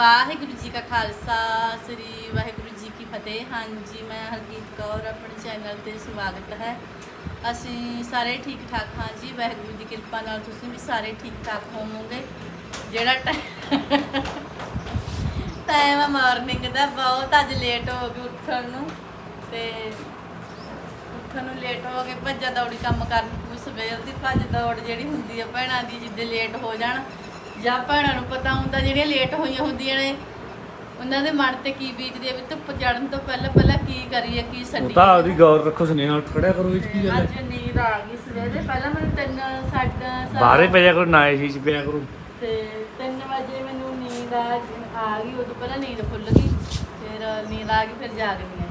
ਵਾਹਿਗੁਰੂ ਜੀ ਕਾ ਖਾਲਸਾ, ਸ੍ਰੀ ਵਾਹਿਗੁਰੂ ਜੀ ਕੀ ਫਤਿਹ। ਹਾਂਜੀ, ਮੈਂ ਹਰਜੀਤ ਕੌਰ, ਆਪਣੇ ਚੈਨਲ ਤੇ ਸਵਾਗਤ ਹੈ। ਅਸੀਂ ਸਾਰੇ ਠੀਕ ਠਾਕ ਹਾਂ ਜੀ, ਵਾਹਿਗੁਰੂ ਦੀ ਕਿਰਪਾ ਨਾਲ ਤੁਸੀਂ ਵੀ ਸਾਰੇ ਠੀਕ ਠਾਕ ਹੋਵੋਗੇ। ਜਿਹੜਾ ਟਾਈਮ ਆ ਮਾਰਨਿੰਗ ਦਾ, ਬਹੁਤ ਅੱਜ ਲੇਟ ਹੋ ਗਈ ਉੱਠਣ ਨੂੰ। ਤੇ ਉੱਠਣ ਨੂੰ ਲੇਟ ਹੋ ਗਏ, ਭੱਜਾ ਦੌੜੀ ਕੰਮ ਕਰਨ ਨੂੰ ਸਵੇਰ ਦੀ, ਭੱਜ ਦੌੜ ਜਿਹੜੀ ਹੁੰਦੀ ਆ, ਭੈਣਾਂ ਦੀ, ਜਿੱਦੇ ਲੇਟ ਹੋ ਜਾਣ। ਜਾਂ ਭੈਣਾਂ ਨੂੰ ਪਤਾ ਹੁੰਦਾ ਜਿਹੜੀਆਂ ਲੇਟ ਹੋਈਆਂ ਹੁੰਦੀਆਂ ਨੇ ਉਹਨਾਂ ਦੇ ਮਨ ਤੇ ਕੀ ਬੀਤਦੀ ਆ ਵੀ ਧੁੱਪ ਚੜਨ ਤੋਂ ਪਹਿਲਾਂ ਪਹਿਲਾਂ ਕੀ ਕਰੀਏ ਕੀ ਉਹ ਛੱਡੀਏ? ਤਾਂ ਆਪਦੀ ਗੌਰ ਰੱਖੋ ਸੁਨੇਹਾ ਉੱਠ ਖੜਿਆ ਕਰੋ ਵਿੱਚ ਕੀ ਗੱਲ ਹੈ। ਅੱਜ ਨੀਂਦ ਆ ਗਈ ਸਵੇਰੇ ਪਹਿਲਾਂ ਮੈਨੂੰ ਤਿੰਨ ਸਾਡਾ ਬਾਹਰੇ ਪਿਆ ਕਰੋ ਨਾ ਏਸੀ ਚ ਪਿਆ ਕਰੋ। ਤੇ 3 ਵਜੇ ਮੈਨੂੰ ਨੀਂਦ ਆ ਆ ਗਈ ਉਦੋਂ ਪਹਿਲਾਂ ਨੀਂਦ ਖੁੱਲ ਗਈ ਫਿਰ ਨੀਂਦ ਆ ਗਈ ਫਿਰ ਜਾਗ ਗਈ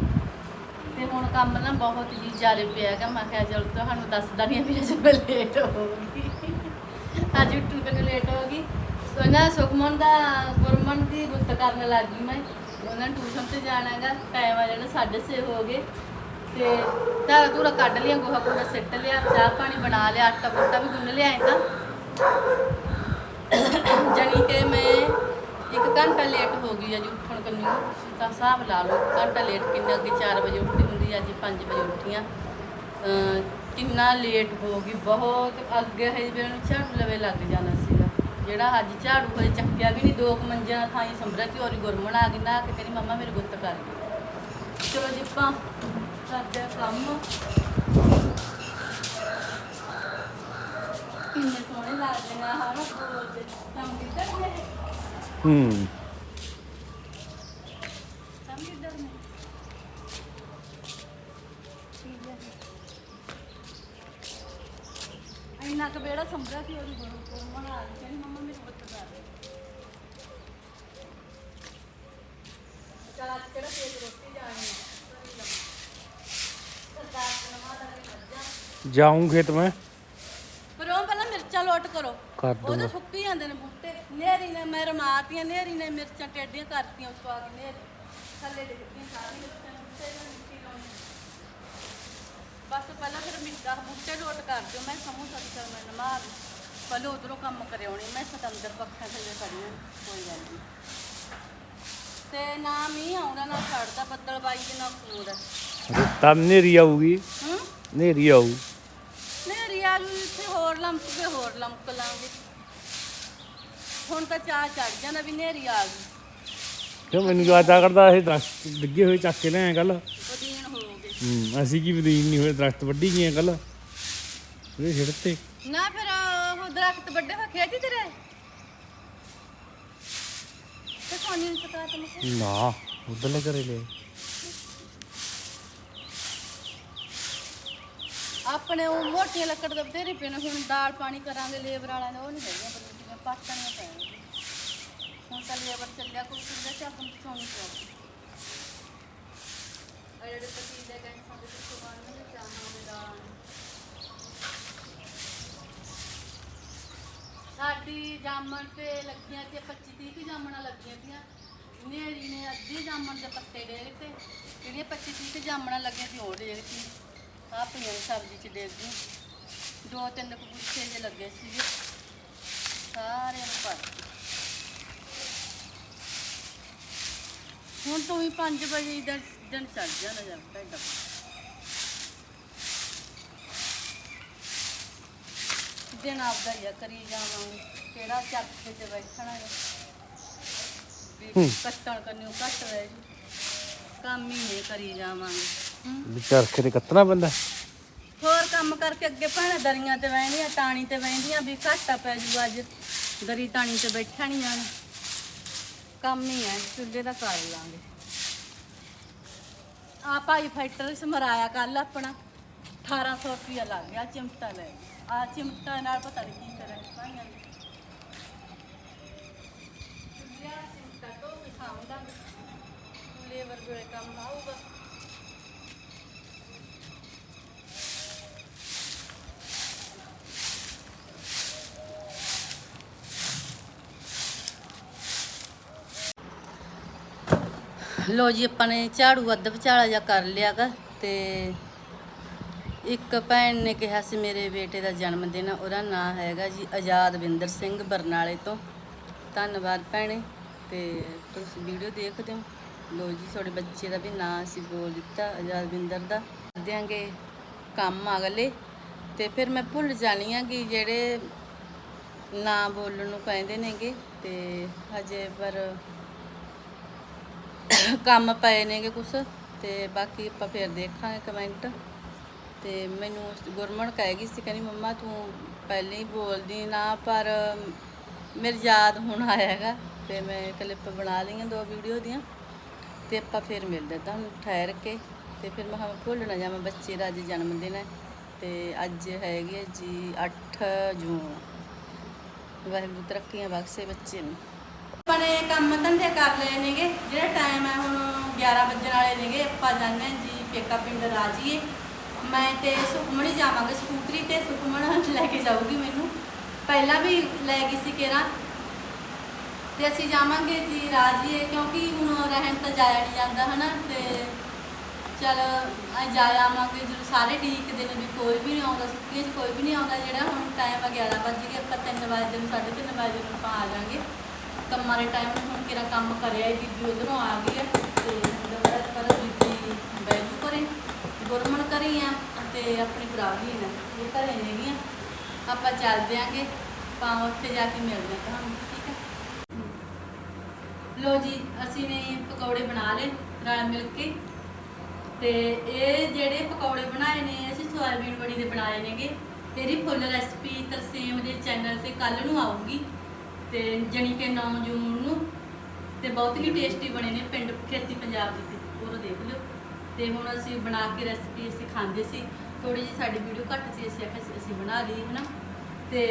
ਤੇ ਹੁਣ ਕੰਮ ਨਾ ਬਹੁਤ ਜੀ ਜ਼ਿਆਦਾ ਪਿਆ ਹੈਗਾ ਮੈਂ ਕਿਹਾ ਚਲ ਤੁਹਾਨੂੰ ਦੱਸਦਾ ਨਹੀਂ ਵੀ ਅੱਜ ਮੈਂ ਲੇਟ ਹੋ ਗਈ। ਅੱਜ ਉੱਠਣ ਕਰਕੇ ਲੇਟ ਹੋ ਗਈ। ਸੋ ਨਾ ਸੁਖਮਨ ਦਾ, ਗੁਰਮਨ ਦੀ ਗੁੱਤ ਕਰਨ ਲੱਗ ਗਈ ਮੈਂ। ਉਹਨਾਂ ਨੇ ਟਿਊਸ਼ਨ ਤੇ ਜਾਣਾ ਹੈਗਾ ਟਾਈਮ ਆ ਜਾਣਾ 6:30 ਹੋ ਗਏ। ਤੇ ਧਾਰਾ ਧੂਰਾ ਕੱਢ ਲਿਆ ਗੋਹਾ ਕੂੜਾ ਸਿੱਟ ਲਿਆ, ਚਾਹ ਪਾਣੀ ਬਣਾ ਲਿਆ, ਆਟਾ ਬੋਟਾ ਵੀ ਗੁੰਨ ਲਿਆ ਤਾਂ ਜਾਣੀ ਕਿ ਮੈਂ ਇੱਕ ਘੰਟਾ ਲੇਟ ਹੋ ਗਈ ਅੱਜ ਉੱਠਣ ਕੰਨੀ ਤਾਂ ਹਿਸਾਬ ਲਾ ਲਓ, ਘੰਟਾ ਲੇਟ ਕਿੰਨੇ, ਅੱਗੇ 4 ਵਜੇ ਉੱਠਦੀ ਹੁੰਦੀ, ਅੱਜ 5 ਵਜੇ ਉੱਠੀਆਂ। ਅਹ ਕਿੰਨਾ ਲੇਟ ਹੋ ਗਈ, ਬਹੁਤ ਅੱਗੇ ਹੈ ਜਿਵੇਂ ਨੂੰ ਝਾੜੂ ਲਵੇ ਲੱਗ ਜਾਣਾ ਸੀਗਾ। ਜਿਹੜਾ ਅੱਜ ਝਾੜੂ ਹਜੇ ਚੱਕਿਆ ਵੀ ਨਹੀਂ, ਦੋ ਕੁ ਮੰਜਿਆਂ ਥਾਈ ਸੰਭਰਿਆ ਤੇ ਔਰੀ ਗੁਰਮਣ ਆ ਗਈ ਨਾ ਕਿ ਤੇਰੀ ਮੰਮਾ ਮੇਰੇ ਗੁੱਤ ਕਰ ਗਈ ਚਲੋ ਜੀ, ਆਪਾਂ ਕਰਦੇ ਕੰਮ। ਕਿੰਨੇ ਸੋਹਣੇ ਲੱਗਦੇ ਆ ਹਨਾ ਬੋਲਦੇ ਸਮਝੀ ਕਰਦੇ ਹੂੰ ਸਮਝੀ ਕਰਦੇ ਇੰਨਾ ਕੁ ਬੇੜਾ ਸੰਭਰਾ ਕਿ ਉਹਦੀ ਗੁਰੂ ਕੋਲ ਬਣਾ ਲਈ ਕਹਿੰਦੀ ਮੰਮਾ ਮੇਰੇ ਬੱਤ ਕਰ ਦੇ ਚਲ ਅੱਜ ਕਿਹੜਾ ਤੇਜ਼ ਰੋਟੀ ਜਾਣੀ ਹੈ ਸਰਦਾਰ ਨਮਾ ਦਾ ਜਾਊਂ ਖੇਤ ਮੈਂ। ਪਰ ਉਹ ਪਹਿਲਾਂ ਮਿਰਚਾਂ ਲੋਟ ਕਰੋ। ਕਰ ਉਹਦੇ ਦੂੰਗਾ। ਸੁੱਕੀ ਜਾਂਦੇ ਨੇ ਬੂਟੇ। ਨੇਰੀ ਨੇ ਮੈਂ ਰਮਾਤੀਆਂ ਨੇਰੀ ਨੇ ਮਿਰਚਾਂ ਟੇਡੀਆਂ ਕਰਤੀਆਂ ਉਸ ਤੋਂ ਆ ਕੇ ਨੇਰੀ ਥੱਲੇ ਡਿੱਗਦੀਆਂ ਸਾਰੀਆਂ ਮਿਰਚਾਂ ਬੂਟੇ ਨੂੰ ਮਿੱਟੀ ਲਾਉਣੀ। ਬਸ ਪਹਿਲਾਂ ਫਿਰ ਮਿੱਟਾ ਬੂਟੇ ਲੋਟ ਕਰ ਦਿਓ। ਮੈਂ ਸਮੂਹ ਸੱਚ ਕਰ ਮੈਂ ਨਮਾ ਦੀ ਪਹਿਲੇ ਉਧਰੋਂ ਕੰਮ ਕਰਿਆਉਣੀ ਮੈਂ ਸਤੰਦਰ ਪੱਖਾਂ ਥੱਲੇ ਖੜੀਆਂ ਕੋਈ ਗੱਲ ਨਹੀਂ ਤੇ ਨਾ ਮੀਂਹ ਆਉਣਾ ਨਾ ਛੱਡਦਾ ਬੱਦਲ ਬਾਈ ਦੇ ਨਾ ਕੂੜ ਤਾਂ ਨੇਰੀ ਆਊਗੀ। ਹੂੰ? ਨੇਰੀ ਆਊ। ਨੇਰੀ ਆ ਜੂ ਇੱਥੇ ਹੋਰ ਲੰਮਕ ਕੇ ਹੋਰ ਲੰਮਕ ਲਾਂਗੇ। ਹੁਣ ਤਾਂ ਚਾਹ ਚੜ ਜਾਂਦਾ ਵੀ ਨੇਰੀ ਆ ਗਈ। ਕਿਉਂ ਮੈਨੂੰ ਯਾਦਾ ਕਰਦਾ ਇਹ ਦਰਖਤ ਡਿੱਗੇ ਹੋਏ ਚੱਕ ਕੇ ਲਿਆਇਆ ਕੱਲ ਹੋ ਗਏ। ਹੂੰ ਅਸੀਂ ਕੀ ਬਦੀਨ ਨਹੀਂ ਹੋਏ ਦਰਖਤ ਵੱਢੀ ਗਏ ਕੱਲ ਉਹਦੇ ਛਿੜਤੇ ਨਾ ਫਿਰ ਉਹ ਦਰਖਤ ਵੱਡੇ ਹੋਏ ਖੇਤੀ ਤੇਰੇ? ਤੇ ਸੋਨੀ ਨੂੰ ਪਤਾ ਤੇ ਮੈਂ ਨਾ ਉਧਰਲੇ ਘਰੇ ਲੈ ਆਪਣੇ ਉਹ ਮੋਟੀਆਂ ਲੱਕੜ ਦੇ ਬਥੇਰੇ ਪਏ ਨੇ, ਹੁਣ ਦਾਲ ਪਾਣੀ ਕਰਾਂਗੇ, ਲੇਬਰ ਵਾਲਿਆਂ ਦੇ ਉਹ ਨਹੀਂ ਹੈਗੀਆਂ ਬਰੂਟੀਆਂ ਪਾਟਣੀਆਂ ਪੈਣਗੀਆਂ ਹੁਣ ਤਾਂ ਲੇਬਰ ਚੱਲਿਆ, ਕੋਈ ਕਿੰਦਾ ਚ ਆਪਾਂ ਨੂੰ ਸੋਣੀ ਚਾਹੀਦੀ ਆ ਜਿਹੜੇ ਪਤੀਲੇ ਗਏ ਸਾਡੇ ਤੋਂ ਸੁਬਾਨ ਨੇ ਚਾਹਾਂ ਦਾਲ ਸਾਡੀ ਜਾਮਣ ਤੇ ਲੱਗੀਆਂ ਤੇ 25 30 ਜਾਮਣਾਂ ਲੱਗੀਆਂ ਤੀਆਂ ਨੇਰੀ ਨੇ ਅੱਧੀ ਜਾਮਣ ਦੇ ਪੱਤੇ ਡੇਗ ਤੇ, ਜਿਹੜੀਆਂ 25 30 ਕੁ ਜਾਮਣਾਂ ਲੱਗੀਆਂ ਸੀ ਉਹ ਡੇਗ ਤੀ। ਆ ਪਈਆਂ ਨੇ ਸਬਜ਼ੀ ਚ ਗਈ। ਦੋ ਤਿੰਨ ਕੁ ਗੁੱਛੇ ਜਿਹੇ ਲੱਗੇ ਸੀਗੇ। ਸਾਰਿਆਂ ਨੂੰ ਪਾ। ਹੁਣ ਤੋਂ ਹੀ 5 ਵਜੇ ਇਧਰ ਦਿਨ ਚੜ ਜਾਣਾ ਜਦ ਤੁਹਾਡਾ ਦਿਨ ਆਪਦਾ ਹੀ ਆ, ਕਰੀ ਜਾਵਾਂਗੇ। ਕਿਹੜਾ ਚੱਕ ਕੇ ਤੇ ਬੈਠਣਾ ਹੈ ਵੀ ਕੱਟਣ ਕਰਨਿਓ ਕੱਟ ਰਹਿ ਜੂ। ਕੰਮ ਹੀ ਨਹੀਂ ਕਰੀ ਜਾਵਾਂਗੇ। ਵੀ ਚਰਖੇ ਤੇ ਕੱਤਣਾ ਪੈਂਦਾ। ਹੋਰ ਕੰਮ ਕਰਕੇ ਅੱਗੇ ਭਾਣਾ ਦਰੀਆਂ ਤੇ ਬਹਿੰਦੀਆਂ ਟਾਣੀ ਤੇ ਬਹਿੰਦੀਆਂ ਵੀ ਘਾਟਾ ਪੈ ਜੂ ਅੱਜ। ਦਰੀ ਟਾਣੀ ਤੇ ਬੈਠਾ ਨਹੀਂ ਜਾਣਾ ਕੰਮ ਹੀ ਹੈ ਚੁੱਲ੍ਹੇ ਦਾ ਕਰ ਲਾਂਗੇ। ਆ ਭਾਈ ਫਾਈਟਰ ਸਮਰਾਇਆ ਕੱਲ ਆਪਣਾ। 1800 ਰੁਪਇਆ ਲੱਗ ਗਿਆ ਚਿਮਟਾ ਲੈ ਆ ਚਿਮਟਾ ਨਾਲ ਪਤਾ ਨਹੀਂ ਕੀ ਕਰਾਂ ਭਾਈਆਂ ਨੇ। ਚੁੱਲ੍ਹਿਆ ਚਿਮਟਾ ਤੋਂ ਵੀ ਖਾਉਂਦਾ ਲੇਬਰ ਵੇਲੇ ਕੰਮ ਆਊਗਾ। ਲੋ ਜੀ, ਆਪਾਂ ਨੇ ਝਾੜੂ ਅੱਧ ਵਿਚਾਲਾ ਜਾ ਕਰ ਲਿਆਗਾ ਤੇ ਇੱਕ ਭੈਣ ਨੇ ਕਿਹਾ ਸੀ ਮੇਰੇ ਬੇਟੇ ਦਾ ਜਨਮ ਦਿਨ, ਉਹਦਾ ਨਾਂ ਹੈਗਾ ਜੀ ਆਜ਼ਾਦਵਿੰਦਰ ਸਿੰਘ ਬਰਨਾਲੇ ਤੋਂ। ਧੰਨਵਾਦ ਭੈਣੇ, ਤੇ ਤੁਸੀਂ ਵੀਡੀਓ ਦੇਖਦੇ ਹੋ। ਲੋ ਜੀ, ਤੁਹਾਡੇ ਬੱਚੇ ਦਾ ਵੀ ਨਾਂ ਅਸੀਂ ਬੋਲ ਦਿੱਤਾ ਆਜ਼ਾਦਵਿੰਦਰ ਦਾ। ਕਰ ਦਿਆਂਗੇ ਕੰਮ ਅਗਲੇ। ਤੇ ਫਿਰ ਮੈਂ ਭੁੱਲ ਜਾਣੀ ਆ ਕਿ ਜਿਹੜੇ ਨਾਂ ਬੋਲਣ ਨੂੰ ਕਹਿੰਦੇ ਨੇਗੇ, ਤੇ ਹਜੇ ਪਰ ਕੰਮ ਪਏ ਨੇਗੇ ਕੁਛ, ਤੇ ਬਾਕੀ ਆਪਾਂ ਫਿਰ ਦੇਖਾਂਗੇ ਕਮੈਂਟ ਤੇ ਮੈਨੂੰ ਗੁਰਮਣ ਗੁਰਮਨ ਕਹੇਗੀ ਸੀ, ਕਹਿੰਦੀ, ਮੰਮਾ, ਤੂੰ ਪਹਿਲੇ ਹੀ ਬੋਲਦੀ ਨਾ, ਪਰ ਮੇਰੇ ਯਾਦ ਹੁਣ ਆਇਆ ਹੈਗਾ, ਤੇ ਮੈਂ ਕਲਿੱਪ ਬਣਾ ਲਈਆਂ ਦੋ ਵੀਡੀਓ ਦੀਆਂ, ਤੇ ਆਪਾਂ ਫਿਰ ਮਿਲਦੇ ਹਾਂ ਤੁਹਾਨੂੰ ਠਹਿਰ ਕੇ। ਤੇ ਫਿਰ ਮੈਂ ਕਿਹਾ ਮੈਂ ਭੁੱਲ ਨਾ ਜਾਵਾਂ ਬੱਚੇ ਦਾ ਅੱਜ ਜਨਮ ਦਿਨ ਹੈ, ਤੇ ਅੱਜ ਹੈਗੀ ਹੈ ਜੀ 8 ਜੂਨ। ਵਾਹਿਗੁਰੂ, ਤਰੱਕੀਆਂ ਬਖਸ਼ੇ ਬੱਚੇ ਨੂੰ। ਆਪਾਂ ਨੇ ਕੰਮ ਧੰਦੇ ਕਰ ਲਏ ਨੇਗੇ। ਜਿਹੜਾ ਟਾਈਮ ਹੈ ਹੁਣ 11 ਵੱਜਣ ਵਾਲੇ ਨੇਗੇ, ਆਪਾਂ ਜਾਂਦੇ ਹਾਂ ਜੀ ਪੇਕਾ ਪਿੰਡ ਰਾਜੀਏ। ਮੈਂ ਤੇ ਸੁਖਮਣੀ ਜਾਵਾਂਗੇ ਸਕੂਟਰੀ ਤੇ, ਸੁਖਮਣ ਲੈ ਕੇ ਜਾਊਗੀ ਮੈਨੂੰ। ਪਹਿਲਾਂ ਵੀ ਲੈ ਗਈ ਸੀ ਕੇਰਾ। ਤੇ ਅਸੀਂ ਜਾਵਾਂਗੇ ਜੀ ਰਾਜੀਏ, ਕਿਉਂਕਿ ਹੁਣ ਰਹਿਣ ਤਾਂ ਜਾਇਆ ਨਹੀਂ ਜਾਂਦਾ, ਹਨਾ? ਤੇ ਚਲ ਜਾ ਆਵਾਂਗੇ ਜਦੋਂ ਸਾਰੇ ਡੀਕਦੇ ਨੇ ਵੀ ਕੋਈ ਵੀ ਨਹੀਂ ਆਉਂਦਾ ਛੁੱਟੀਆਂ 'ਚ ਕੋਈ ਵੀ ਨਹੀਂ ਆਉਂਦਾ। ਜਿਹੜਾ ਹੁਣ ਟਾਈਮ ਆ 11 ਵਜੇ ਗਏ, ਆਪਾਂ 3 ਵਜੇ ਨੂੰ 3:30 ਵਜੇ ਨੂੰ ਆਪਾਂ ਆ ਜਾਾਂਗੇ ਕੰਮਾਂ ਦੇ ਟਾਈਮ ਹੁਣ ਕਿਰਾ ਕੰਮ ਕਰਿਆ ਹੀ ਬੀਬੀ ਉਧਰੋਂ ਆ ਗਈ ਹੈ ਤੇ ਦੁਬਾਰਾ ਪਰ ਬੀਬੀ ਬੈਠੂ ਕਰੇ ਗੁਰਮਨ ਕਰੀ ਆ ਤੇ ਆਪਣੀ ਭਰਾਵੀ ਨੇ, ਇਹ ਘਰੇ ਨੇਗੀਆਂ ਆਪਾਂ ਚੱਲਦੇ ਆਂਗੇ ਆਪਾਂ ਉੱਥੇ ਜਾ ਕੇ ਮਿਲਦੇ ਹਾਂ ਤੁਹਾਨੂੰ, ਠੀਕ ਹੈ ਲੋ ਜੀ, ਅਸੀਂ ਨੇ ਪਕੌੜੇ ਬਣਾ ਲਏ ਰਲ ਮਿਲ ਕੇ। ਤੇ ਇਹ ਜਿਹੜੇ ਪਕੌੜੇ ਬਣਾਏ ਨੇ ਅਸੀਂ ਸੋਇਆਬੀਨ ਵੜੀ ਦੇ ਬਣਾਏ ਨੇਗੇ। ਇਹਦੀ ਫੁੱਲ ਰੈਸਪੀ ਤਰਸੇਮ ਦੇ ਚੈਨਲ ਤੇ ਕੱਲ ਨੂੰ ਆਊਗੀ। ਤੇ ਜਣੀ ਕਿ 9 ਜੂਨ ਨੂੰ ਤੇ ਬਹੁਤ ਹੀ ਟੇਸਟੀ ਬਣੇ ਨੇ ਪਿੰਡ ਖੇਤੀ ਪੰਜਾਬ ਦੇ ਉਹ ਦੇਖ ਲਿਓ। ਤੇ ਹੁਣ ਅਸੀਂ ਬਣਾ ਕੇ ਰੈਸਪੀ ਅਸੀਂ ਖਾਂਦੇ ਸੀ। ਥੋੜੀ ਜਿਹੀ ਸਾਡੀ ਵੀਡੀਓ ਘੱਟ ਸੀ ਅਸੀਂ ਆਖਿਆ ਅਸੀਂ ਬਣਾ ਲਈ ਹਨਾ। ਤੇ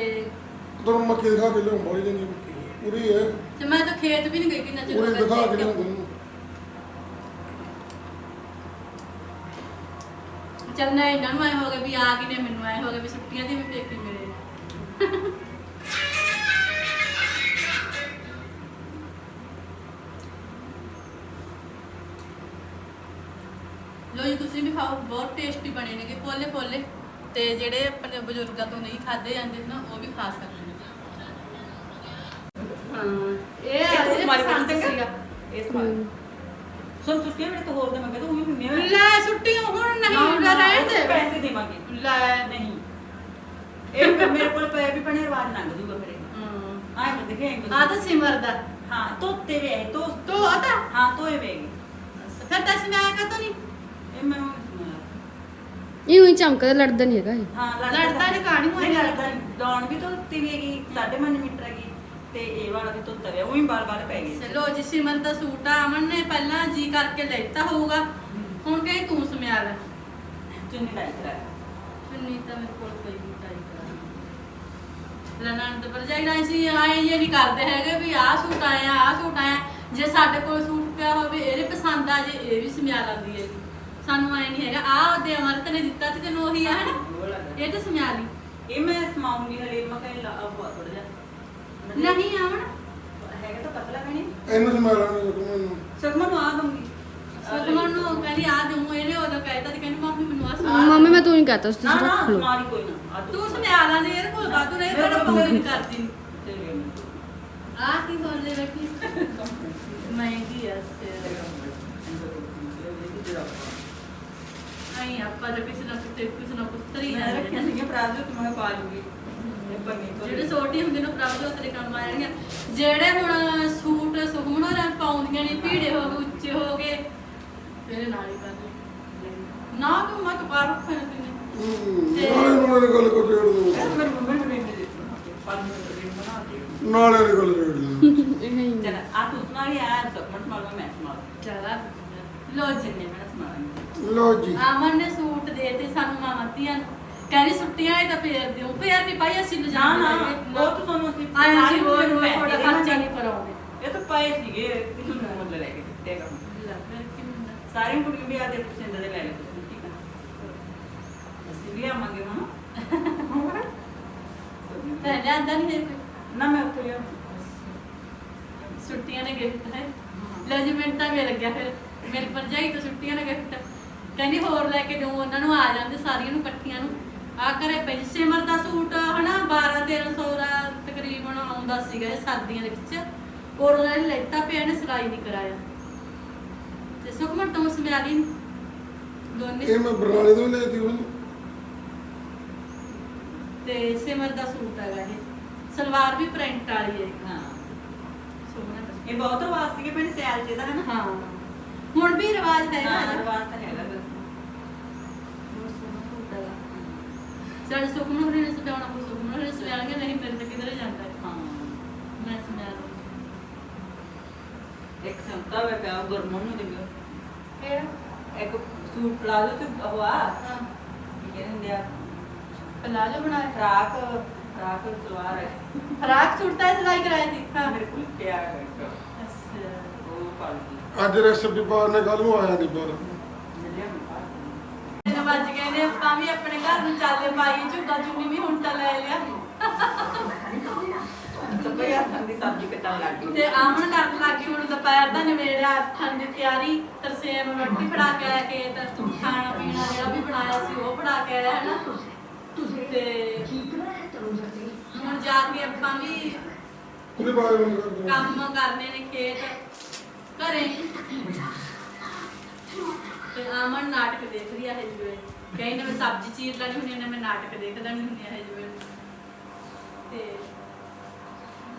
ਤੁਹਾਨੂੰ ਮੱਕੀ ਦਿਖਾ ਕੇ ਲਿਆਉਂ ਬੜੀ ਮੱਕੀ ਪੂਰੀ ਹੈ। ਤੇ ਮੈਂ ਤਾਂ ਖੇਤ ਵੀ ਨਹੀਂ ਗਈ ਕਿੰਨਾ ਚਿਰ ਹੋ ਗਿਆ ਦਿਖਾ ਕੇ। ਲਿਆਉਂ ਚੱਲ ਨਾ ਇਹਨਾਂ ਨੂੰ ਐ ਹੋ ਗਿਆ ਵੀ ਆ ਗਈ ਨੇ ਮੈਨੂੰ ਐ ਹੋ ਗਿਆ ਵੀ ਛੁੱਟੀਆਂ ਦੀ ਵੀ ਪੇਕੇ ਮਿਲੇ ਜੀ ਤੁਸੀਂ ਵੀ ਖਾਓ ਬਹੁਤ ਟੇਸਟੀ ਬਣੇ ਨੇਗੇ ਪੋਲੇ ਪੋਲੇ। ਤੇ ਜਿਹੜੇ ਆਪਣੇ ਬਜ਼ੁਰਗਾਂ ਤੋਂ ਨਹੀਂ ਖਾਦੇ ਜਾਂਦੇ ਨਾ ਉਹ ਵੀ ਖਾ ਸਕਦੇ ਨੇ। ਹਾਂ ਇਹ ਇਹ ਪਸੰਦ ਸੀਗਾ? ਇਸ ਸੁਣ ਤੁਸੀਂ ਮੇਰੇ ਤੋਂ ਹੋਰ ਦੇ ਵੀ ਮੈਂ ਲੈ ਛੁੱਟੀਆਂ ਹੁਣ ਨਹੀਂ ਲੈ ਰਹਿਣ ਦੇ। ਪੈਸੇ ਦੇਵਾਂਗੇ। ਲੈ। ਨਹੀਂ। ਇਹ ਮੈਂ- ਮੇਰੇ ਕੋਲ ਪਏ ਵੀ ਪਣੇ ਰਵਾਜ ਲੰਘ ਜੂਗਾ ਮੇਰੇ ਹਮ। ਆਏ ਮੈਂ ਦੇਖੇ ਆ ਤਾਂ ਸਿਮਰ ਦਾ। ਹਾਂ ਤੋਤੇ ਵੇ ਤੋ ਤੋ ਆ ਤਾਂ ਹਾਂ ਤੋਏ ਵੇਗੀ ਫਿਰ ਨਹੀਂ ਇਹ ਮੈਂ। ਇਹ ਉਹੀ ਚਮਕਦਾ ਲੜਦਾ ਨਹੀਂ ਹੈਗਾ ਇਹ। ਹਾਂ ਲੜਦਾ ਨੀ, ਕਹਾਣੀ ਹੋਈ ਨਹੀਂ। ਲੜਦਾ। ਡਾਉਣ ਵੀ ਤੋਤੀ ਵੇਗੀ 5.5 ਮੀਟਰ ਹੈਗੀ ਤੇ ਇਹ ਵਾਲਾ ਵੀ ਤੋਤਾ ਵੇ ਉਹੀ ਬਾਰ ਬਾਰ ਪੈ ਗਈ ਚਲੋ ਜੀ ਸਿਮਰ ਦਾ ਸੂਟ ਆ। ਅਮਨ ਨੇ ਪਹਿਲਾਂ ਜੀ ਕਰਕੇ ਲੈਤਾ ਹੋਊਗਾ। ਹੁਣ ਕਹੇ ਤੂੰ ਸਮਿਆ ਲੈ ਚੁੰਨੀ ਲਾਈ ਕਰਾਇਆ ਚੁੰਨੀ ਤਾਂ ਮੇਰੇ ਕੋਲ ਕੋਈ ਨਹੀਂ ਟਾਈ ਕਰਾ ਲਨਨ ਤੇ ਭਰਜਾਈ ਨਾਲ ਸੀ ਆਏ ਇਹ ਨਹੀਂ ਕਰਦੇ ਹੈਗੇ ਵੀ ਆਹ ਸੂਟ ਆਇਆ ਆਹ ਸੂਟ ਆਇਆ। ਜੇ ਸਾਡੇ ਕੋਲ ਸੂਟ ਪਿਆ ਹੋਵੇ ਇਹਦੇ ਪਸੰਦ ਆ ਜੇ ਇਹ ਵੀ ਸਮਿਆ ਲੈਂਦੀ ਹੈ। ਜੀ ਸਾਨੂੰ ਆਏ ਨਹੀਂ ਹੈਗਾ ਆਹ ਉਹਦੇ ਅਮਰਤ ਨੇ ਦਿੱਤਾ ਤੇ ਤੈਨੂੰ ਉਹੀ ਆ ਹਨਾ? ਇਹ ਤਾਂ ਸਮਿਆ ਲਈ। ਇਹ ਮੈਂ ਸਮਾਉਂਗੀ ਹਲੇ ਮੈਂ ਕਹਿੰਦਾ ਲਾ ਆ ਥੋੜਾ ਜਿਹਾ। ਨਹੀਂ ਆਵਣ ਹੈਗਾ ਤਾਂ ਪਤਲਾ ਕਹਣੀ ਇਹਨੂੰ ਸਮੈਲਾਂ ਨੇ। ਤੁਹਾਨੂੰ ਸਗਮਾ ਨੂੰ ਆ ਦੂੰਗੀ ਸੁਖਮਨ ਨੂੰ ਕਹਿੰਦੀ ਆ ਦਊਂ ਇਹਨੇ ਉਦੋਂ ਕਹਿਤਾ ਤੇ ਕਹਿੰਦੀ ਮੰਮੀ ਮੈਨੂੰ ਆ ਹਾਂ, ਸਮਾਨ ਮੰਮੀ ਮੈਂ ਤੂੰ ਹੀ ਕਹਤਾ ਤੁਸੀਂ ਨਾ ਨਾ ਰੱਖ ਲਓ। ਮਾਰੀ ਕੋਈ ਨਾ ਆ ਤੂੰ ਸਮਿਆ ਲਾਂ ਦੇ ਇਹਦੇ ਕੋਲ ਵਾਧੂ ਰਹੇ ਪਰ ਆਪਾਂ ਨਹੀਂ ਕਰਦੀ। ਆ ਕੀ ਬੋਲਦੇ ਬੈਠੀ? ਮਹਿੰਗੀ ਆ ਸਿਰ ਆਈ ਆਪਾਂ ਜੇ ਕਿਸੇ ਨਾ ਕਿਤੇ ਕੁਛ ਨਾ ਕੁਛ ਤਰੀ ਮੈਂ ਜਾਂਦੇ ਰੱਖਿਆ ਨੇ। ਸੀ ਪ੍ਰਾਜ ਨੂੰ ਮੈਂ ਪਾ ਲੂੰਗੀ। ਤੋਂ ਜਿਹੜੇ ਛੋਟੀ ਹੁੰਦੇ ਨੇ ਪ੍ਰਭ ਦੇ ਕੰਮ ਆ ਜਾਣਗੇ। ਜਿਹੜੇ ਹੁਣ ਸੂਟ ਸੁਖਮਨ ਹੋਰਾਂ ਪਾਉਂਦੀਆਂ ਨੇ ਭੀੜੇ ਹੋ ਗਏ ਉੱਚੇ ਹੋ ਗਏ ਤੇਰੇ ਨਾਲ ਹੀ ਕਰ ਲੈ ਨਾ ਤੂੰ ਮਤ ਬਾਹਰ ਰੱਖਣ ਤੇ। ਨਾਲੇ ਨਾਲੇ ਦੀ ਗੱਲ ਕੋ ਛੇੜ ਦੋ। ਮੇਰੀ ਮੰਮੀ ਨੇ ਮੈਨੂੰ ਪੰਜ ਮਿੰਟ ਬਣਾ ਦੇ ਨਾਲੇ ਦੀ ਗੱਲ ਛੇੜ ਦੋ ਇਹ ਹੀ ਚਲ ਆ ਤੂੰ ਸੁਣਾ ਹੀ ਆ ਸਭ ਮਤ ਮਾਰ ਮੈਂ ਸੁਣਾ ਚਲਾ ਲੋ ਜੀ ਜਿੰਨੇ ਮੈਂ ਸੁਣਾ ਲੋ ਜੀ। ਆਮਨ ਨੇ ਸੂਟ ਦੇ ਤੇ ਸਾਨੂੰ ਮਾਮਤੀਆਂ ਨੂੰ। ਕਹਿੰਦੀ ਛੁੱਟੀਆਂ ਇਹ ਤਾਂ ਫੇਰ ਦਿਓ। ਫੇਰ ਨਹੀਂ ਪਾਈ ਅਸੀਂ ਨਾ ਲਿਜਾਣ ਨਾ ਉਹ ਤਾਂ ਤੁਹਾਨੂੰ ਅਸੀਂ ਨੂੰ ਰੋਜ਼ ਪੈਸੇ ਤੁਹਾਡਾ ਖਰਚਾ। ਨਹੀਂ ਕਰਾਉਂਦੇ ਇਹ ਤਾਂ ਪਏ ਸੀਗੇ ਕਿਸੇ ਨੂੰ ਮੁੱਲ ਲੈ ਕੇ ਦਿੱਤੇ ਕੰਮ? ਸਾਰੀਆਂ ਕੁੜੀਆਂ ਵੀ ਆਦੇ ਪਸੰਦ ਦੇ ਲੈ ਲੈ ਤੁਸੀਂ ਠੀਕ ਆ? ਅਸੀਂ ਵੀ ਆਵਾਂਗੇ ਹੁਣ। ਤਾਂ ਲਿਆਂਦਾ ਨਹੀਂ ਹੈ ਕੋਈ? ਨਾ ਮੈਂ ਉੱਥੇ ਲਿਆ ਛੁੱਟੀਆਂ ਨੇ ਗਿਫਟ ਹੈ। ਲੈ ਜੀ ਮੈਨੂੰ ਤਾਂ ਮਿਲ ਗਿਆ ਫਿਰ। ਮੇਰੀ ਭਰਜਾਈ ਤੋਂ ਛੁੱਟੀਆਂ ਨੇ ਗਿਫਟ ਕਹਿੰਦੀ ਹੋਰ ਲੈ ਕੇ ਦਿਓ ਉਹਨਾਂ ਨੂੰ ਆ ਜਾਂਦੇ ਸਾਰੀਆਂ ਨੂੰ ਇਕੱਠੀਆਂ ਨੂੰ। ਆ ਕਰੇ ਪਈ ਸਿਮਰ ਦਾ ਸੂਟ ਹਨਾ 12 1300 ਦਾ ਤਕਰੀਬਨ ਆਉਂਦਾ ਸੀਗਾ ਇਹ ਸਰਦੀਆਂ ਦੇ ਵਿੱਚ। ਕੋਰੋਨਾ ਨੇ ਲੈਤਾ ਪਿਆ ਨੇ ਸਿਲਾਈ ਨਹੀਂ ਕਰਾਇਆ। ਤੇ ਸੁਖਮਨ ਤੋਂ ਸਮਿਆ ਗਈ ਦੋਨੇ ਇਹ ਮੈਂ ਬਰਨਾਲੇ ਤੋਂ ਲਈ ਤੀ ਉਹਨੂੰ। ਤੇ ਸਿਮਰ ਦਾ ਸੂਟ ਹੈਗਾ ਇਹ। ਸਲਵਾਰ ਵੀ ਪ੍ਰਿੰਟ ਵਾਲੀ ਹੈ। ਹਾਂ। ਸੋਹਣਾ। ਇਹ ਬਹੁਤ ਰਵਾਜ ਸੀਗੇ ਪਿੰਡ ਸਿਆਲ ਚ ਦਾ ਹੈ ਨਾ ਹਾਂ। ਹੁਣ ਵੀ ਰਿਵਾਜ ਹੈ ਨਾ। ਰਵਾਜ ਤਾਂ ਹੈਗਾ ਸਾਡੇ ਸੁਖਮਨ ਹੋਣੀ ਨੇ ਸਜਾਉਣਾ ਕੋ ਸੁਖਮਨ ਹੋਣੀ ਸਜਾਣਗੇ ਨਹੀਂ ਮੇਰੇ ਤੇ ਕਿਧਰ ਜਾਂਦਾ ਹੈ। ਹਾਂ। ਮੈਂ ਸਮਿਆ ਲੂੰ ਇੱਕ ਸੰਤਾ ਵੇ ਪਿਆ ਗੁਰਮਨ ਨੂੰ ਦਿੰਦੇ ਕਿਹੜਾ? ਇੱਕ ਸੂਟ ਪਲਾਜ਼ੋ ਤੇ ਹਵਾ ਹਾਂ। ਕੀ ਕਹਿੰਦੇ ਆ? ਪਲਾਜੋ ਬਣਾਇਆ ਫਰਾਕ ਫਰਾਕ ਸਲਵਾਰ ਹੈ। ਫਰਾਕ ਸੂਟ ਤਾਂ ਸਿਲਾਈ ਕਰਾਇਆ ਸੀ। ਹਾਂ। ਮੇਰੇ ਕੋਲ ਪਿਆ ਹੈ। ਅੱਛਾ। ਉਹ ਪਾ ਲਈ ਅੱਜ ਰੈਸਪੀ ਪਾਰ ਨੇ ਕੱਲ ਨੂੰ ਆਇਆ ਦੀ ਬਾਰ ਮਿਲਿਆ ਨਹੀਂ ਪਾ ਤਿੰਨ ਵੱਜ ਗਏ ਨੇ ਆਪਾਂ ਵੀ ਆਪਣੇ ਘਰ ਨੂੰ ਚਾਲੇ ਪਾਈਏ ਝੁੱਗਾ ਚੁੰਨੀ ਵੀ ਹੁਣ ਤਾਂ ਲੈ ਲਿਆ। ਸਭੇ ਹੱਥਾਂ ਦੀ ਸਬਜ਼ੀ ਕੱਟਣ ਲੱਗ ਗਈ। ਤੇ ਆਮਣ ਕਰਨ ਲੱਗੀ ਹੁਣ ਦੁਪਹਿਰ ਦਾ ਨਵੇੜਿਆ ਅੱਠਾਂ ਦੀ ਤਿਆਰੀ ਤਰਸੇਮ ਰੋਟੀ ਫੜਾ ਕੇ ਆਇਆ ਕੇ ਤੇ ਖਾਣਾ ਪੀਣਾ ਜਿਹੜਾ ਵੀ ਬਣਾਇਆ ਸੀ ਉਹ ਫੜਾ ਕੇ ਆਇਆ ਹੈ ਨਾ ਤੇ ਹੁਣ ਜਾ ਕੇ ਆਪਾਂ ਵੀ ਉਹਦੇ ਬਾਰੇ ਕੰਮ ਕਰਨੇ ਨੇ ਖੇਤ। ਘਰੇ। ਤੇ ਆਮਨ ਨਾਟਕ ਦੇਖ ਰਹੀ ਹੈ ਜਿਵੇਂ। ਕਈ ਨੇ ਮੈਂ ਸਬਜ਼ੀ ਚੀਰ ਲੈਣੀ ਹੁੰਦੀ ਨੇ ਮੈਂ ਨਾਟਕ ਦੇਖ ਲੈਣੀ ਹੁੰਦੀ ਹੈ ਜਿਵੇਂ। ਤੇ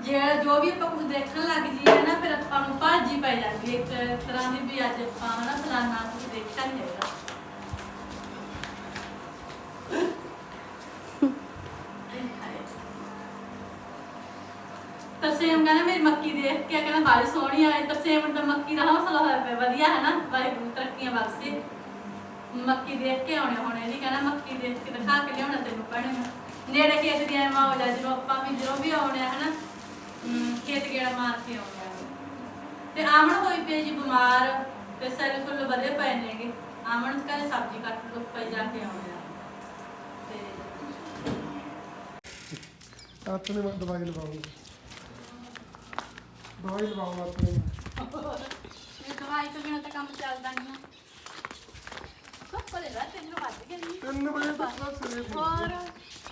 ਜੇ ਜੋ ਵੀ ਆਪਾਂ ਕੁਝ ਦੇਖਣ ਲੱਗ ਜੀਏ ਨਾ, ਫਿਰ ਆਪਾਂ ਨੂੰ ਭਾਜੀ ਪੈ ਜਾਂਦੀ ਹੈ ਇੱਕ ਤਰ੍ਹਾਂ ਦੀ ਵੀ ਅੱਜ ਆਪਾਂ ਨਾ ਫਲਾਨਾ ਕੁਝ ਦੇਖਿਆ ਨਹੀਂ ਹੈਗਾ। ਤਰਸੇਮ ਕਹਿੰਦਾ ਮੇਰੀ ਮੱਕੀ ਦੇਖ ਕੇ ਕਹਿੰਦਾ ਬਾਲੀ ਸੋਹਣੀ ਆਏ ਤਰਸੇਮ ਤਾਂ ਮੱਕੀ ਦਾ ਹੌਸਲਾ ਹੋਇਆ ਪਿਆ, ਵਧੀਆ ਹੈ ਨਾ, ਵਾਹਿਗੁਰੂ, ਤਰੱਕੀਆਂ ਬਖਸ਼ੇ। ਮੱਕੀ ਦੇਖ ਕੇ ਆਉਣੇ ਹੋਣੇ ਨਹੀਂ, ਕਹਿੰਦਾ ਮੱਕੀ ਦੇਖ ਕੇ ਦਿਖਾ ਕੇ ਲਿਆਉਣਾ ਤੈਨੂੰ ਪੜ੍ਹਨ ਨੇੜੇ ਖੇਤ ਦੀ ਐ ਹੋ ਜਾ ਜਦੋਂ ਆਪਾਂ ਵੀ ਜਦੋਂ ਵੀ ਆਉਣੇ ਆ ਹਨਾ ਖੇਤ ਗੇੜਾ ਮਾਰ ਕੇ ਆਉਣੇ ਤੇ ਆਮਣ ਹੋਈ ਪਈ ਜੀ ਬਿਮਾਰ, ਤੇ ਸੈਲ ਫੁੱਲ ਵਧੇ ਪਏ ਨੇਗੇ ਆਮਣ ਘਰੇ ਸਬਜ਼ੀ ਕੱਟ ਲੋ ਪਈ ਜਾ ਕੇ ਆਉਣੇ ਤੇ ਆਪਣੇ ਮੈਂ ਦਵਾਈ ਲਵਾਉਂਗਾ ਦਵਾਈ ਲਵਾਉਂਗਾ ਆਪਣੇ। ਇਹ ਦਵਾਈ ਤੋਂ ਬਿਨਾਂ ਤਾਂ ਕੰਮ ਚੱਲਦਾ ਨਹੀਂ ਨਾ ਕੋਲੇ ਰਾਤ ਤੈਨੂੰ ਵੱਜ ਨਹੀਂ 3 ਵਜੇ ਤੱਕ ਦਾ ਸਵੇਰ ਹੋਰ?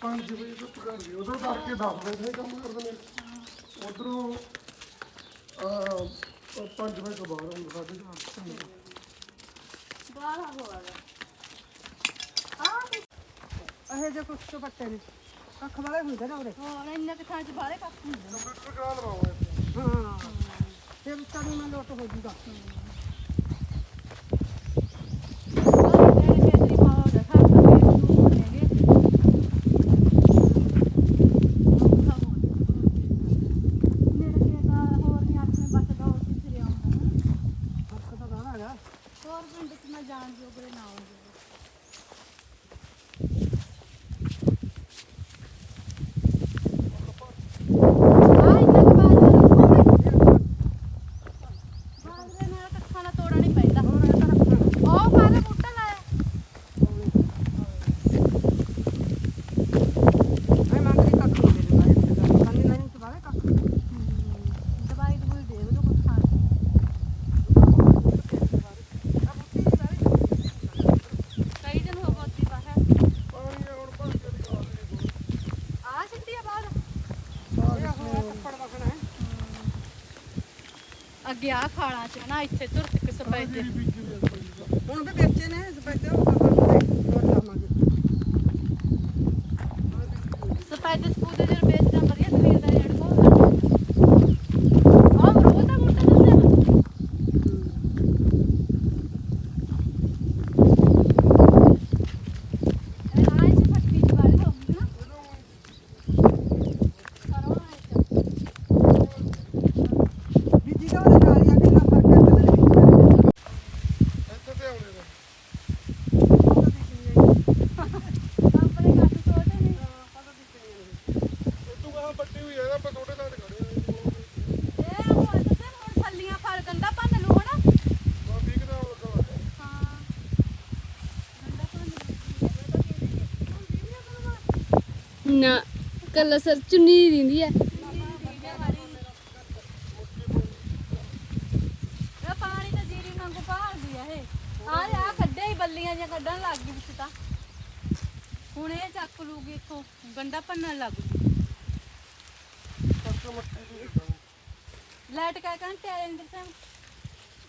5 ਵਜੇ ਤੱਕ ਕਰ ਲਈ ਉਦੋਂ ਕਰਕੇ 10 ਵਜੇ ਤੱਕ ਕੰਮ ਕਰਦੇ ਨੇ। ਉਧਰੋਂ ਆ 5 ਵਜੇ ਤੋਂ ਬਾਅਦ ਹੁੰਦਾ ਸਾਡੇ ਘਰ ਬਾਹਰ ਹੋ ਗਿਆ। ਇਹ ਜੇ ਕੁਛ ਤੋਂ ਬੱਟੇ ਨੇ। ਕੱਖ ਵਾਲੇ ਹੁੰਦੇ ਨੇ ਉਰੇ। ਹੋਰ ਇੰਨੇ ਕਿ ਥਾਂ ਚ ਬਾਹਰੇ ਕੱਖ ਹੁੰਦੇ ਨੇ। ਕੰਪਿਊਟਰ ਕਰਾ ਲਵਾਉਂਗਾ। ਹਾਂ। ਫਿਰ ਤਣੀ ਮੈਂ ਲੋਟ ਹੋ ਜੂਗਾ ਜਿਹੜੇ ਖੇਤਰੀ ਪਾਵਾ ਦਾ ਖਾ ਕੇ ਨੂੰ ਬਣੇਗੇ ਔਖਾ ਹੋ ਨੇੜੇ ਖੇਤ ਆ ਹੋਰ ਨਹੀਂ ਆਪਣੇ ਬਸ ਦਾ ਹੋਰ ਕਿਥੇ ਆਉਂਦਾ ਹੱਥ ਤਾਂ ਗਾਣਾ ਹੈਗਾ ਹੋਰ ਪਿੰਡ ਚ ਮੈਂ ਜਾਣ ਜੋਗਰੇ ਨਾ ਆਉਂਦੇ ਆ ਇੰਨਾ ਕੁ ਬਾਅਦ ਬਾਜਰੇ ਨਾਲ ਕੱਖਾਂ ਦਾ ਤੋੜਾ ਨਹੀਂ ਪੈਂਦਾ ਉਹ ਕਾਹਦੇ ਬੂਟਾ ਲਾਇਆ ਮੈਂ ਮੰਗਦੀ ਕੱਖ ਹੋ ਦੇ ਦਿੰਦਾ ਇੱਥੇ ਕੰਨੀ ਨਹੀਂ ਤੇ ਵਾਲੇ ਕੱਖ ਦਵਾਈ ਦਵਾਈ ਦੇ ਉਹ ਕੁਝ ਖਾਣ ਕਈ ਦਿਨ ਹੋ ਗਏ ਬਾਹਰ ਪਾਣੀ ਆ ਹੁਣ ਭਰ ਕੇ ਦਿਖਾ ਦੇ ਆ ਸਿੱਟੀ ਆ ਬਾਹਰ ਇਹ ਹੋਇਆ ਥੱਪੜ ਵਗਣਾ ਹੈ ਅੱਗੇ ਆ ਖਾਣਾ ਚ ਨਾ ਇੱਥੇ ਤੁਰ ਕੇ ਸਪੈਦੇ ਹੁਣ ਵੀ ਵੇਚੇ ਨੇ ਸਪੈਦੇ ਉਹ ਕਰਾਂਗੇ ਲੋਟ ਲਾਵਾਂਗੇ ਸਪੈਦੇ ਸਪੂਦੇ ਜਿਹੜੇ ਵੇਚਦਾ ਵਧੀਆ ਖਰੀਦਦਾ ਜੜ ਕੋ ਆ ਰੋਜ਼ ਦਾ ਮੁੱਟਾ ਦੱਸਿਆ ਮੈਂ ਇਹ ਆਏ ਸੀ ਫੱਟੀ ਚ ਵਾਲੇ ਹੋਊਗੀ ਨਾ ਸਰੋਂ ਆਏ ਸੀ ਬੀਜੀ ਦਾ ਉਹਦੇ ਨਾਲ ਹੀ ਆ ਕਿੰਨਾ ਫ਼ਰਕ ਹੈ ਕਦੇ ਵਿੱਚ ਕਦੇ ਇੱਥੇ ਤੇ ਆਉਣੇ ਦਾ ਆਪਣੇ ਘੱਟ ਸੋਚਦੇ ਨਹੀਂ ਇਹ ਤੂੰ ਕਹਾਂ ਪੱਟੀ ਹੋਈ ਹੈ ਨਾ ਆਪਾਂ ਛੋਟੇ ਨਾਲ ਖੜੇ ਆ ਇਹ ਹੁਣ ਤੇ ਹੁਣ ਥੱਲੀਆਂ ਫਲ ਗੰਦਾ ਭੰਨ ਲੂ ਹਨਾ ਬਾ ਵੀਕ ਦਾ ਲੱਗਾ ਹੋਇਆ ਹਾਂ ਗੰਦਾ ਭੰਨ ਲੂ ਨਾ ਕੱਲਾ ਸਰ ਚੁੰਨੀ ਦੀ ਦਿੰਦੀ ਹੈ। ਇਹ ਪਾਣੀ ਤਾਂ ਜੀਰੀ ਵਾਂਗੂ ਭਾਲਦੀ ਆ ਇਹ। ਆ ਆ ਕੱਢਿਆ ਹੀ ਬੱਲੀਆਂ ਜਾਂ ਕੱਢਣ ਲੱਗ ਗਈ ਵਿੱਚ ਤਾਂ। ਹੁਣ ਇਹ ਚੱਕ ਲੂਗੀ ਇੱਥੋਂ ਗੰਡਾ ਭੰਨਣ ਲੱਗ ਗਈ। ਲਾਈਟ ਕਾ ਘੰਟੇ ਆ ਜਾਂਦੀ ਸੈਮ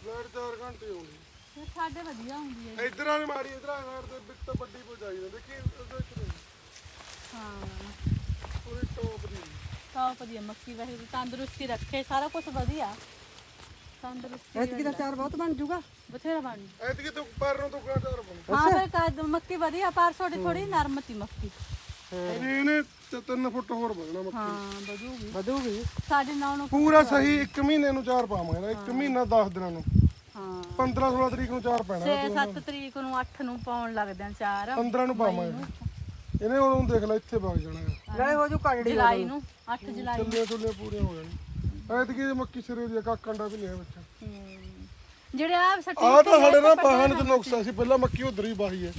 ਲਾਈਟ 4 ਘੰਟੇ ਆਉਂਦੀ ਫਿਰ ਸਾਡੇ ਵਧੀਆ ਹੁੰਦੀ ਹੈ ਇਧਰ ਵਾਲੀ ਮਾੜੀ ਇਧਰ ਵਾਲੀ ਸਾਈਡ ਤੇ ਵਿੱਚ ਤਾਂ ਵੱਡੀ ਪਹੁੰਚਾਈ ਜਾਂਦੀ। ਦੇਖੀ ਹਾਂ। ਦੀ ਦੀ ਹੈ ਮੱਕੀ ਵਾਹਿਗੁਰੂ ਤੰਦਰੁਸਤੀ ਰੱਖੇ ਸਾਰਾ ਕੁਝ ਵਧੀਆ। ਤੰਦਰੁਸਤੀ ਐਤਕੀ ਦਾ ਚਾਰ ਬਹੁਤ ਬਣ ਜੂਗਾ। ਬਥੇਰਾ ਬਣ ਐਤਕੀ ਤੂੰ ਪਰ ਨੂੰ ਤੁਕੜਾ ਚਾਰ ਬਣ ਹਾਂ ਫਿਰ ਕਦ ਮੱਕੀ ਵਧੀਆ ਪਰ ਛੋਟੀ ਥੋੜੀ ਨਰਮ ਤੀ ਮੱਕੀ। ਇਹਨੇ 3 ਫੁੱਟ ਹੋਰ ਵਧਣਾ ਮੱਕੀ। ਹਾਂ ਵਧੂਗੀ। ਵਧੂਗੀ। ਸਾਡੇ ਨਾਲ ਨੂੰ ਪੂਰਾ ਸਹੀ 1 ਮਹੀਨੇ ਨੂੰ ਚਾਰ ਪਾਵਾਂਗੇ ਨਾ 1 ਮਹੀਨਾ 10 ਦਿਨਾਂ ਨੂੰ। ਹਾਂ। 15 16 ਤਰੀਕ ਨੂੰ ਚਾਰ ਪੈਣਾ। 6-7 ਤਰੀਕ ਨੂੰ 8 ਨੂੰ ਪਾਉਣ ਲੱਗਦੇ ਆ ਚਾਰ। 15 ਨੂੰ। ਪਾਵਾਂਗੇ। ਇਹਨੇ ਉਦੋਂ ਦੇਖ ਲੈ ਇੱਥੇ ਵਗ ਜਾਣਾ ਹੈ। ਨਾਲੇ ਹੋ ਜੂ ਕਾੜੀ ਜੁਲਾਈ ਨੂੰ 8 ਜੁਲਾਈ ਚੱਲੇ ਚੱਲੇ ਪੂਰੇ ਹੋ ਜਾਣੇ। ਐਤਕੀ ਇਹ ਮੱਕੀ ਸਿਰੇ ਦੀ ਕਾਕੰਡਾ ਵੀ ਨਹੀਂ ਹੈ। ਵਿੱਚ ਹਮ। ਜਿਹੜੇ ਆ ਸੱਟੀ ਆਹ ਤਾਂ ਸਾਡੇ ਨਾਲ ਪਾਹਣ ਚ ਨੁਕਸਾ ਸੀ ਪਹਿਲਾਂ ਮੱਕੀ ਉਧਰ ਹੀ ਬਾਹੀ ਹੈ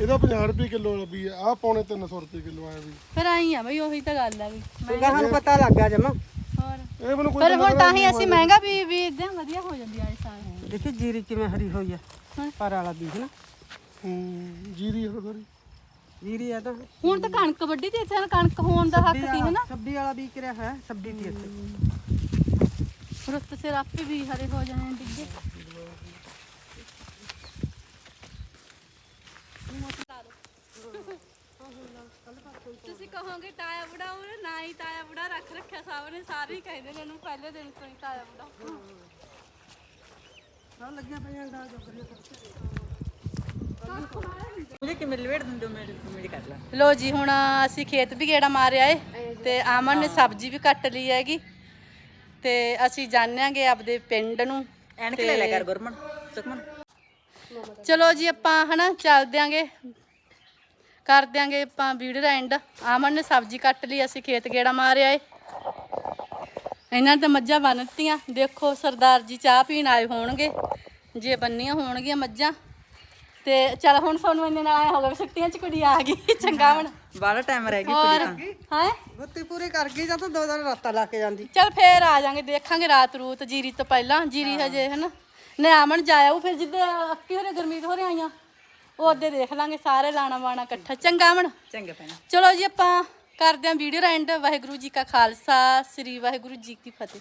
ਇਹਦਾ 50 ਰੁਪਏ ਕਿਲੋ ਵੀ ਹੈ ਆਹ ਪੌਣੇ 300 ਰੁਪਏ ਕਿਲੋ ਆਇਆ ਵੀ। ਫਿਰ ਆਈ ਆ ਬਈ ਉਹੀ ਤਾਂ ਗੱਲ ਆ ਵੀ। ਚੰਗਾ ਸਾਨੂੰ ਪਤਾ ਲੱਗ ਗਿਆ ਜਮਾ। ਹੋਰ? ਇਹ ਮੈਨੂੰ ਕੋਈ ਪਰ ਹੁਣ ਤਾਂ ਹੀ ਅਸੀਂ ਮਹਿੰਗਾ ਵੀ ਬੀਜਦੇ ਹਾਂ ਵਧੀਆ ਹੋ ਜਾਂਦੀ ਆ ਇਸ ਸਾਲ। ਦੇਖੀ ਜੀਰੀ ਕਿਵੇਂ ਹਰੀ ਹੋਈ ਆ। ਪਰ ਵਾਲਾ ਬੀਜ ਨਾ। ਹੂੰ ਜੀਰੀ ਹਰਦਾਰੀ ਜੀਰੀ ਆ ਤਾਂ। ਹੁਣ ਤਾਂ ਕਣਕ ਵੱਢੀ ਤੇ ਇੱਥੇ ਕਣਕ ਹੋਣ ਦਾ ਹੱਕ ਸੀ ਹਨਾ। ਸੱਬੀ ਵਾਲਾ ਬੀਜ ਕਰਿਆ ਹੈ ਸੱਬੀ ਦੀ ਇੱਥੇ। ਰੁੱਤ ਸਿਰ ਆਪੇ ਵੀ ਹਰੇ ਹੋ ਜਾਣੇ ਡਿੱਗੇ। ਤੁਸੀਂ ਕਹੋਗੇ ਤਾਇਆ ਬੁੜਾ ਉਹ ਨਾ ਹੀ ਤਾਇਆ ਬੁੜਾ ਰੱਖ ਰੱਖਿਆ ਸਭ ਨੇ ਸਾਰੇ ਹੀ ਕਹਿੰਦੇ ਨੇ ਇਹਨੂੰ ਪਹਿਲੇ ਦਿਨ ਤੋਂ ਹੀ ਤਾਇਆ ਬੁੜਾ। ਸਭ ਲੱਗੀਆਂ ਪਈਆਂ ਦਾ ਜੋਗਰੀਆਂ ਮੁਝੇ ਕਿ ਮਿਲਵੇੜ ਦਿੰਦੇ ਮੇਰੇ ਮੇਰੀ ਕਰ ਲੈ। ਲੋ ਜੀ ਹੁਣ ਅਸੀਂ ਖੇਤ ਵੀ ਗੇੜਾ ਮਾਰਿਆ ਏ ਤੇ ਆਮਨ ਨੇ ਸਬਜ਼ੀ ਵੀ ਕੱਟ ਲਈ ਹੈਗੀ। ਤੇ ਅਸੀਂ ਜਾਣਾਂਗੇ ਆਪਦੇ ਪਿੰਡ ਨੂੰ। ਐਨਕ ਲੈ ਲੈ ਕਰ ਗੁਰਮਨ ਸੁਖਮਨ। ਚਲੋ ਜੀ ਆਪਾਂ ਹਨਾ ਚੱਲ ਦਿਆਂਗੇ ਕਰ ਦਿਆਂਗੇ ਆਪਾਂ ਵੀਡੀਓ ਦਾ ਐਂਡ ਆਮਨ ਨੇ ਸਬਜ਼ੀ ਕੱਟ ਲਈ ਅਸੀਂ ਖੇਤ ਗੇੜਾ ਮਾਰਿਆ ਏ। ਇਹਨਾਂ ਤੇ ਮੱਝਾਂ ਬੰਨਤੀਆਂ ਦੇਖੋ ਸਰਦਾਰ ਜੀ ਚਾਹ ਪੀਣ ਆਏ ਹੋਣਗੇ। ਜੇ ਬੰਨੀਆਂ ਹੋਣਗੀਆਂ ਮੱਝਾਂ। ਤੇ ਚਲ ਹੁਣ ਸਾਨੂੰ ਇੰਨੇ ਨਾਲ ਆਇਆ ਹੋਗਾ ਵੀ ਛੁੱਟੀਆਂ ਚ ਕੁੜੀ ਆ ਗਈ ਚੰਗਾ ਹੁਣ। ਬਾਲਾ ਟਾਈਮ ਰਹਿ ਗਈ ਹੋਰ ਹਾਂ? ਗੁੱਤੀ ਪੂਰੀ ਕਰ ਗਈ ਜਾਂ ਤਾਂ ਦੋ ਦਿਨ ਰਾਤਾਂ ਲਾ ਕੇ ਜਾਂਦੀ? ਚਲ ਫੇਰ ਆ ਜਾਾਂਗੇ ਦੇਖਾਂਗੇ ਰਾਤ ਰੂਤ ਜੀਰੀ ਤੋਂ ਪਹਿਲਾਂ ਜੀਰੀ ਹਜੇ ਹਨਾ? ਨੇ ਆਮਣ ਜਾਇਆ ਉਹ ਫਿਰ ਜਿੱਦੇ ਅੱਕੀ ਹੋਰੇ ਗਰਮੀਤ ਹੋਰੇ ਆਈਆਂ ਉਹਦੇ ਦੇਖ ਲਾਂਗੇ ਸਾਰੇ ਲਾਣਾ ਬਾਣਾ ਇਕੱਠਾ। ਚੰਗਾ ਆਮਣ ਚੰਗਾ ਭੈਣਾ। ਚਲੋ ਜੀ ਆਪਾਂ ਕਰਦੇ ਆਂ video the and. Waheguru ji ਕਾ ਖਾਲਸਾ ਸ੍ਰੀ ਵਾਹਿਗੁਰੂ ਜੀ ਕੀ ਫਤਿਹ।